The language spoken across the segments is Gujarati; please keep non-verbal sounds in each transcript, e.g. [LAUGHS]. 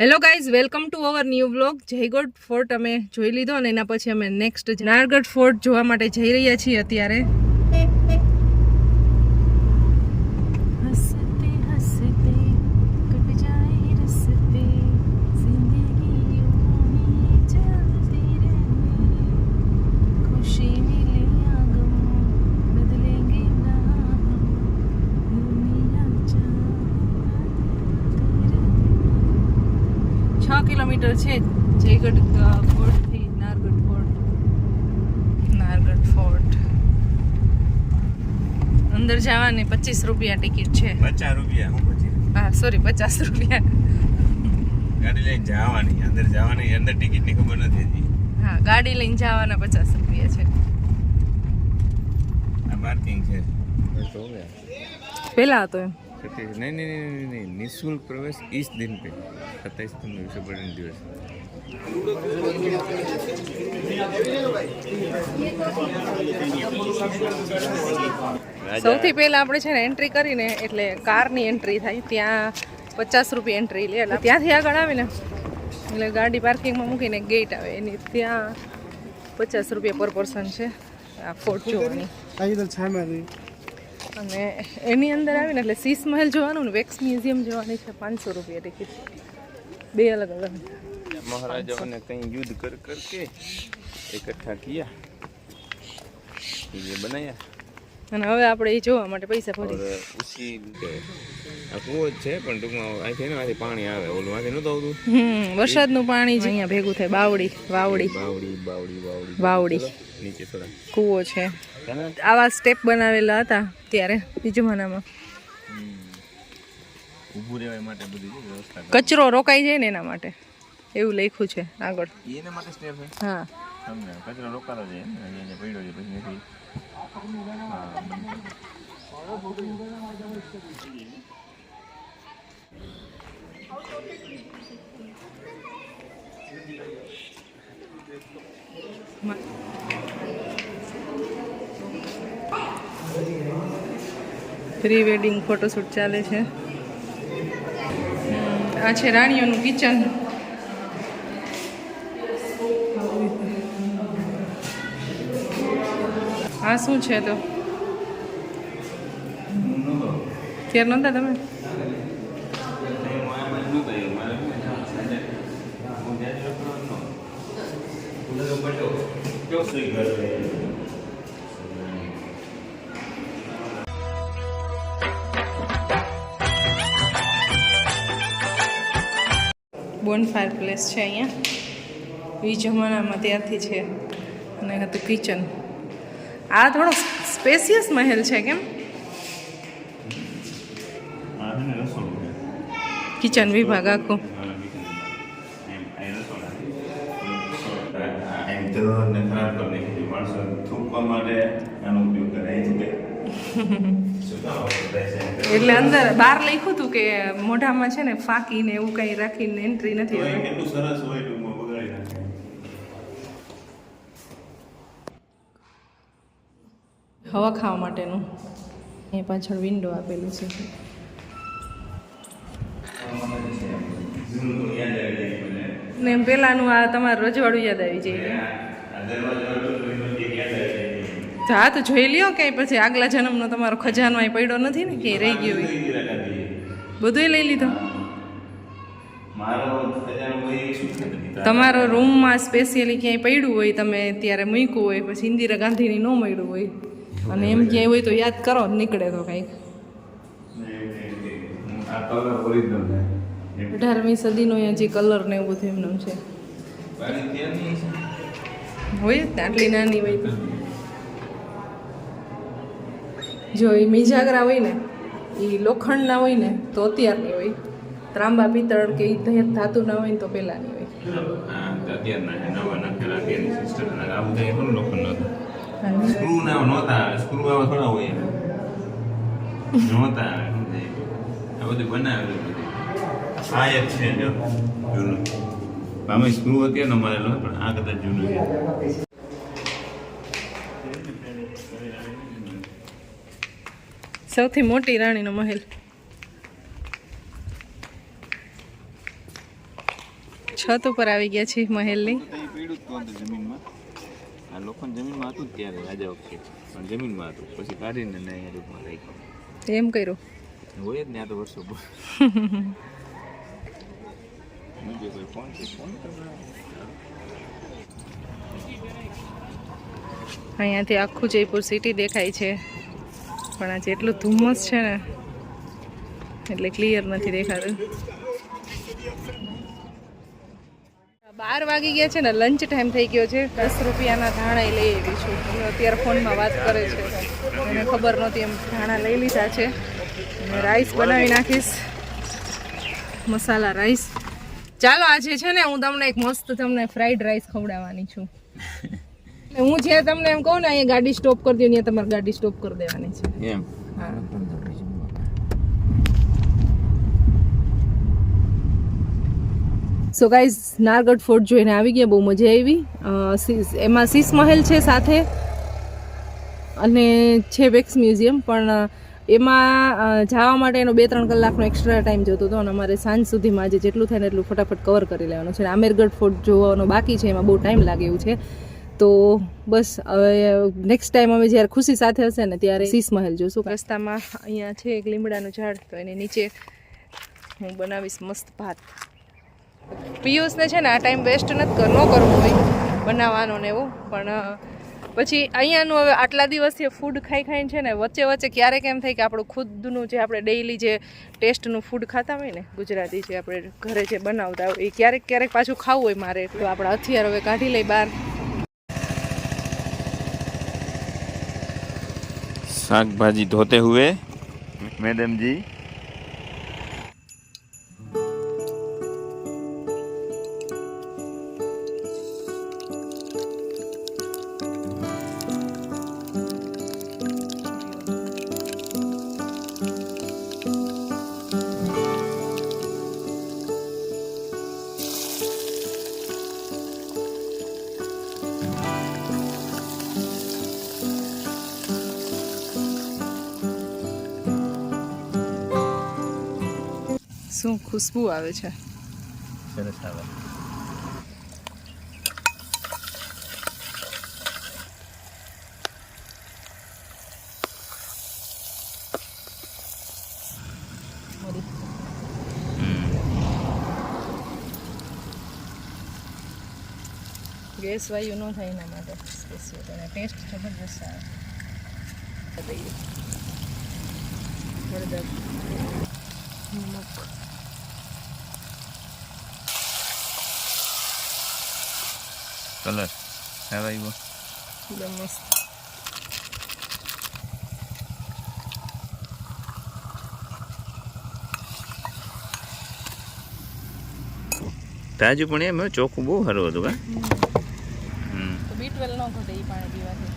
Hello guys welcome to our new blog Jaigarh fort અમે જોઈ લીધો અને એના પછી અમે નેક્સ્ટ નારગઢ ફોર્ટ જોવા માટે જઈ રહ્યા છીએ અત્યારે. કિલોમીટર છે જયગઢ ફોર્ટથી નારગઢ ફોર્ટ. નારગઢ ફોર્ટ. અંદર જવાની પચીસ રૂપિયા ટિકિટ છે. પચાસ રૂપિયા હું પછી? હા સોરી પચાસ રૂપિયા. ગાડી લઈને જવાની અંદર જવાની અંદર ટિકિટની ખબર નથી હા ગાડી લઈને જવાના પચાસ રૂપિયા છે. આ પાર્કિંગ છે. પેલા હતો એમ. સત્યાવીસ નહીં નહીં નહીં નહીં નિઃશુલ્ક પ્રવેશ ઈસ દિન પે. સત્યાવીસ તમને વિશે દિવસ. સૌથી પહેલાં આપણે છે ને એન્ટ્રી કરીને એટલે કારની એન્ટ્રી થાય. ત્યાં પચાસ રૂપિયા એન્ટ્રી લે. એટલે ત્યાંથી આગળ આવે ને એટલે ગાડી પાર્કિંગમાં મૂકીને ગેટ આવે. એની ત્યાં પચાસ રૂપિયા પર પર્સન છે. આ ફોર્ટ જોવાની અને એની અંદર આવીને એટલે સીસ મહેલ જોવાનું ને વેક્સ મ્યુઝિયમ જોવાની છે પાંચસો રૂપિયા ટિકિટ બે અલગ અલગ. મહારાજાઓને કંઈ યુદ્ધ કર કર કે એકઠા કિયા એ બનાવ્યા અને હવે આપણે એ જોવા માટે પૈસા ભરી ઉસી આ કૂવો જ છે પણ ટૂંકમાં અહીંથી ને આથી પાણી આવે. ઓલું આથી નતું આવતું. હમ વરસાદનું પાણી જ અહીંયા ભેગું થાય. બાવડી વાવડી બાવડી બાવડી વાવડી વાવડી નીચે થોડા. કૂવો છે. આવા સ્ટેપ બનાવેલા હતા ત્યારે બીજું મનામાં ઊભું રહેવા માટે બધી વ્યવસ્થા કચરો રોકાઈ જાય ને એના માટે. એવું લખ્યું છે આગળ. એના માટે સ્ટેપ છે? હા. તમને કચરો રોકાતો છે ને અહીંયા પડ્યો છે પછી નથી પ્રી વેડિંગ ફોટોશૂટ ચાલે છે. આ છે રાણીઓનું કિચન. આ શું છે તો? ક્યારે નહોતા તમે? બોન ફાયર પ્લેસ છે અહીંયા. એ જમાનામાં ત્યારથી છે. અને હતું કિચન આ થોડો સ્પેસિયસ મહેલ છે કેમ? ને. કિચન વિભાગ આખો. ખરાબ કરી નાખી માણસો થૂકવા માટે આનો ઉપયોગ કરે. છે. [LAUGHS] એટલે અંદર બહાર લખ્યું કે મોઢામાં છે ને ફાંકીને એવું કંઈ રાખીને એન્ટ્રી નથી સરસ હોય હવા ખાવા માટેનું. એ પાછળ વિન્ડો આપેલું છે. ને પેલાનું આ તમારું રજવાડું યાદ આવી જાય. હા તો જોઈ લ્યો કે પછી આગલા જન્મનો તમારો ખજાનો પડ્યો નથી ને કે રહી ગયો બધુંય લઈ લીધો. તમારો રૂમમાં સ્પેશિયલી ક્યાંય પડ્યું હોય તમે ત્યારે મૂક્યું હોય પછી ઇન્દિરા ગાંધીની ન મળ્યું હોય. અને એમ ક્યાંય હોય તો યાદ કરો નીકળે તો કંઈક. અઢારમી સદીનો હજી કલર ને એવું બધું એમનું છે. હોય આટલી નાની હોય જો એ મિજાગરા હોય ને એ લોખંડના હોય ને તો અત્યારની હોય. ત્રાંબા પિત્તળ કે એ ધાતુના હોય ને તો પહેલાંની હોય. નહોતું. સ્ક્રૂ ના નહોતા. આવે. સ્ક્રૂ આવા હોય નહોતા. આવે, આ બધું બનાવેલું. આ એક છે જો. જૂનું. આમાં સ્ક્રૂ અત્યારનો મારેલો પણ આ કદાચ જૂનું છે. સૌથી મોટી રાણીનો મહેલ. છત ઉપર આવી ગયા છે મહેલની. એમ કર્યું. હોય જ ને આ તો વર્ષો અહીંયાથી આખું જયપુર સિટી દેખાય છે. પણ આજે એટલું ધુમ્મસ છે ને, એટલે ક્લિયર નથી દેખાતું. બાર વાગી ગયા છે ને લંચ ટાઈમ થઈ ગયો છે. દસ રૂપિયાના ધાણા લઈ આવી છું. અત્યારે ફોનમાં વાત કરે છે. મને ખબર નહોતી એમ ધાણા લઈ લીધા છે. રાઈસ બનાવી નાખીશ. મસાલા રાઈસ ચાલો, આજે છે ને હું તમને એક મસ્ત તમને ફ્રાઈડ રાઈસ ખવડાવવાની છું. હું જ્યાં તમને એમ કહું ને અહીંયા ગાડી સ્ટોપ કરી દઉં ત્યાં તમારે ગાડી સ્ટોપ કરી દેવાની છે. એમ? હા. સો ગાઈઝ નારગઢ ફોર્ટ જોઈને આવી ગયા બહુ મજા આવી. એમાં શીશ મહેલ છે સાથે અને છે વેક્સ મ્યુઝિયમ પણ એમાં જવા માટે એનો બે ત્રણ કલાકનો એક્સ્ટ્રા ટાઈમ જતો હતો અને અમારે સાંજ સુધીમાં આજે જેટલું થાય ને એટલું ફટાફટ કવર કરી લેવાનું છે. આમેરગઢ ફોર્ટ જોવાનો બાકી છે એમાં બહુ ટાઈમ લાગે એવું છે. તો બસ, હવે નેક્સ્ટ ટાઈમ અમે જ્યારે ખુશી સાથે હશે ને ત્યારે શીશ મહેલ જોશું. રસ્તામાં અહીંયા છે એક લીમડાનું ઝાડ તો એની નીચે હું બનાવીશ મસ્ત ભાત. પિયુષને છે ને આ ટાઈમ વેસ્ટ નથી ન કરવો હોય બનાવવાનો ને એવું, પણ પછી અહીંયાનું હવે આટલા દિવસથી ફૂડ ખાઈ ખાઈને છે ને વચ્ચે વચ્ચે ક્યારેક એમ થાય કે આપણું ખુદનું જે આપણે ડેઈલી જે ટેસ્ટનું ફૂડ ખાતા હોય ને, ગુજરાતી જે આપણે ઘરે જે બનાવતા હોય, એ ક્યારેક ક્યારેક પાછું ખાવું હોય મારે. તો આપણે હથિયાર હવે કાઢી લઈ બહાર. શાકભાજી ધોતે હુએ. મેડમ જી શું ખુશ્બુ આવે છે? સરસ આવે. ગેસ વાયુ ન થાય એના માટે સ્પેશિયલ અને ટેસ્ટ જબરજસ્ત આવે. હળદર નમક. કલર હવે આવ્યો એકદમ મસ્ત તાજું પણ એમ ચોખ્ખું બહુ સારું હતું કા હમ. તો બી ટ્વેલ ન ઘટે એ પાણી પીવાથી.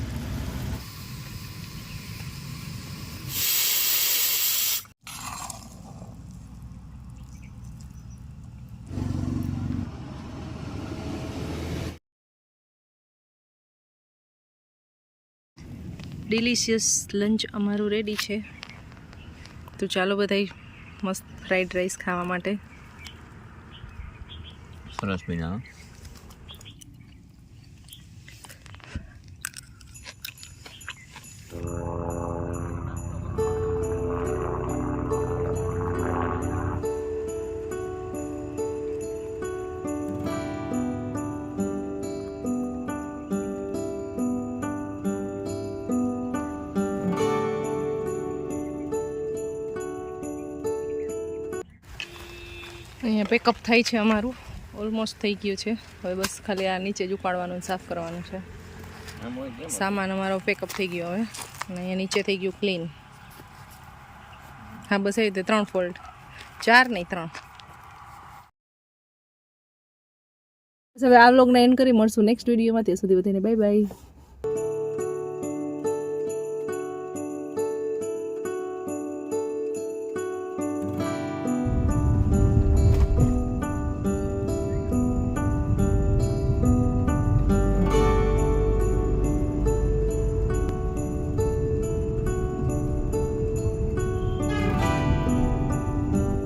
ડિલિશિયસ લંચ અમારું રેડી છે. તો ચાલો બધાય મસ્ત ફ્રાઈડ રાઈસ ખાવા માટે. સરસ મજા અહીંયા પેકઅપ થાય છે અમારું. ઓલમોસ્ટ થઈ ગયું છે. હવે બસ ખાલી આ નીચે જ ઉપાડવાનું સાફ કરવાનું છે. સામાન અમારો પેકઅપ થઈ ગયો હવે. અને અહીંયા નીચે થઈ ગયું ક્લીન હા બસ એ રીતે ત્રણ ફોલ્ટ ચાર નહીં ત્રણ. બસ હવે આ વ્લોગને એન્ડ કરી મળશું નેક્સ્ટ વિડીયોમાં ત્યાં સુધી બધાને બાય બાય